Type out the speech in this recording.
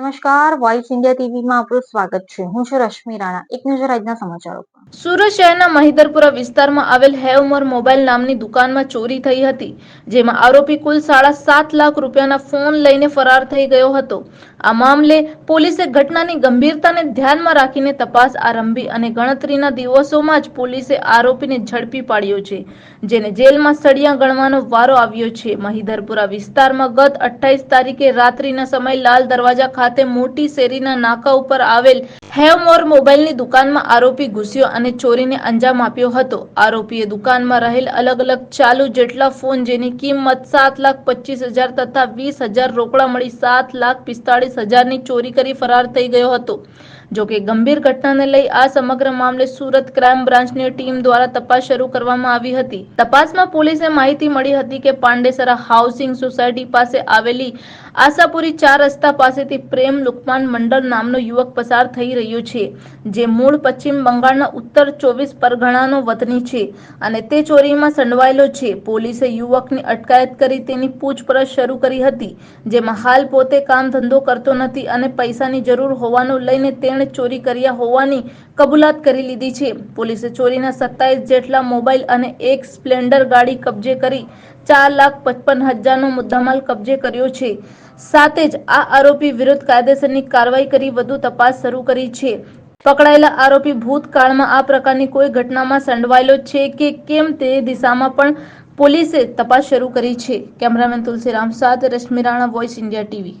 નમસ્કાર voice India ટીવીમાં આપનું સ્વાગત છે. હું છું રશ્મિ રાણા. એક નજર આજના સમાચારો પર. સુરત શહેરના મહિધરપુરા વિસ્તારમાં આવેલ હેવમોર મોબાઈલ નામની દુકાનમાં ચોરી થઈ હતી, જેમાં આરોપી કુલ સાડા સાત લાખ રૂપિયાના ફોન લઈને ફરાર થઈ ગયો હતો. આ મામલે પોલીસે ઘટનાની ગંભીરતાને ધ્યાનમાં રાખીને તપાસ આરંભી અને ગણતરીના દિવસોમાં જ પોલીસે આરોપીને ઝડપી પાડ્યો છે, જેને જેલમાં સળિયા ગણવાનો વારો આવ્યો છે. મહિધરપુરા વિસ્તારમાં ગત અઠ્ઠાઈસ તારીખે રાત્રિના સમય લાલ દરવાજા ખાતે મોટી શેરીના નાકા ઉપર આવેલ હેવમોર મોબાઈલની દુકાનમાં આરોપી ઘૂસ્યો અને ચોરીને અંજામ આપ્યો હતો. આરોપીએ દુકાનમાં રહેલ અલગ અલગ ચાલુ જેટલા ફોન જેની કિંમત સાત લાખ પચીસ હજાર તથા વીસ હજાર રોકડા મળી સાત લાખ પિસ્તાળીસ હજારની ચોરી કરી ફરાર થઈ ગયો હતો. જોકે ગંભીર ઘટનાને લઈ આ સમગ્ર મામલે સુરત ક્રાઇમ બ્રાન્ચની ટીમ દ્વારા તપાસ શરૂ કરવામાં આવી હતી. તપાસમાં પોલીસે માહિતી મળી હતી કે પાંડેસરા હાઉસિંગ સોસાયટી પાસે આવેલી આશાપુરી ચાર રસ્તા પાસેથી પ્રેમ લુકમાન મંડળ નામનો યુવક પસાર થઈ રહ્યો છે, જે મૂળ પશ્ચિમ બંગાળના ઉત્તર ચોવીસ પરગણાનો વતની છે અને તે ચોરીમાં સંડવાયેલો છે. પોલીસે યુવકની અટકાયત કરી તેની પૂછપરછ શરૂ કરી હતી, જેમાં હાલ પોતે કામ ધંધો કરતો નથી અને પૈસાની જરૂર હોવાનું લઈને તેણે ચોરી કર્યા હોવાની કબૂલાત કરી લીધી છે. પોલીસે ચોરીના સત્તાવીસ જેટલા મોબાઈલ અને એક સ્પ્લેન્ડર ગાડી કબજે કરી ચાર લાખ પચપન હજારનો મુદ્દામાલ કબજે કર્યો છે. સાથે જ આ આરોપી વિરુદ્ધ કાયદેસરની કાર્યવાહી કરી વધુ તપાસ શરૂ કરી છે. પકડાયેલા આરોપી ભૂતકાળમાં આ પ્રકારની કોઈ ઘટનામાં સંડવાયેલો છે કે કેમ તે દિશામાં પણ પોલીસે તપાસ શરૂ કરી છે. કેમેરામેન તુલસીરામ સાથે Rashmi Rana voice India TV